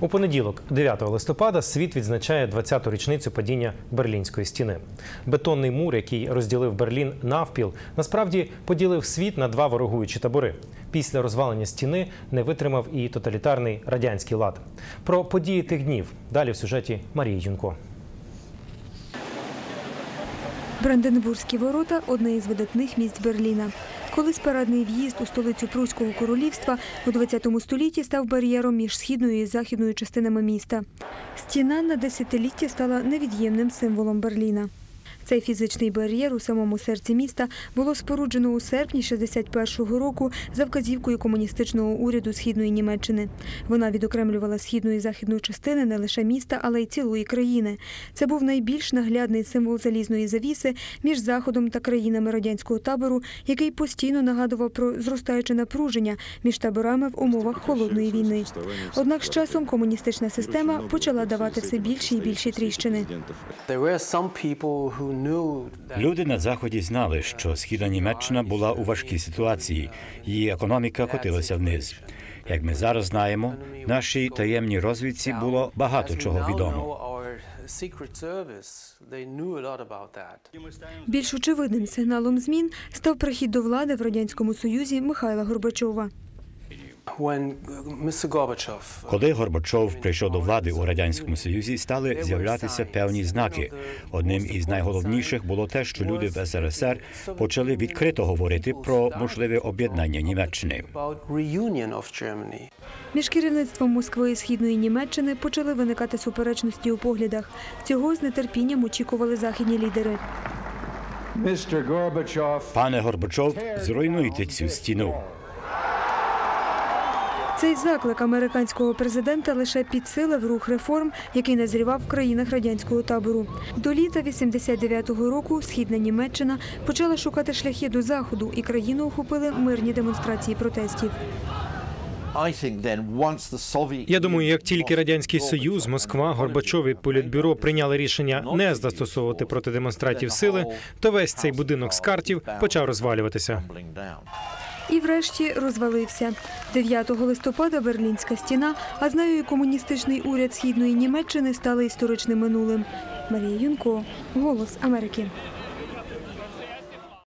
У понеділок, 9 листопада, світ відзначає 20-ту річницю падіння Берлінської стіни. Бетонний мур, який розділив Берлін навпіл, насправді поділив світ на два ворогуючі табори. Після розвалення стіни не витримав і тоталітарний радянський лад. Про події тих днів далі в сюжеті Марії Юнко. Бранденбурзькі ворота одне із видатних місць Берліна. Колись парадний в'їзд у столицю Пруського королівства у 20 столітті став бар'єром між східною і західною частинами міста. Стіна на десятиліття стала невід'ємним символом Берліна. Цей фізичний бар'єр у самому серці міста було споруджено у серпні 61-го року за вказівкою комуністичного уряду східної Німеччини. Вона відокремлювала східну і західну частини не лише міста, але й цілої країни. Це був найбільш наглядний символ залізної завіси між заходом та країнами радянського табору, який постійно нагадував про зростаюче напруження між таборами в умовах холодної війни. Однак з часом комуністична система почала давати все більші і більші тріщини. Люди на заході знали, що східна Німеччина була у важкій ситуації. Її економіка котилася вниз. Як ми зараз знаємо, нашій таємній розвідці було багато чого відомо. Більш очевидним сигналом змін став прихід до влади в радянському союзі Михайла Горбачова. Коли Горбачов прийшов до влади у радянському союзі, стали з'являтися певні знаки. Одним із найголовніших було те, що люди в СРСР почали відкрито говорити про можливе об'єднання Німеччини. Між керівництвом Москви і східної Німеччини почали виникати суперечності у поглядах. Цього з нетерпінням очікували західні лідери. Пане Горбачов, зруйнуйте цю стіну. Цей заклик американського президента лише підсилив рух реформ, який назрівав в країнах радянського табору. До літа 89-го року східна Німеччина почала шукати шляхи до заходу, і країну охопили мирні демонстрації протестів. Я думаю, як тільки радянський союз, Москва, Горбачов і Політбюро прийняли рішення не застосовувати проти демонстратів сили, то весь цей будинок з картів почав розвалюватися. І врешті розвалився. 9 листопада Берлінська стіна, а з нею і комуністичний уряд східної Німеччини стали історичним минулим. Марія Юнко, Голос Америки.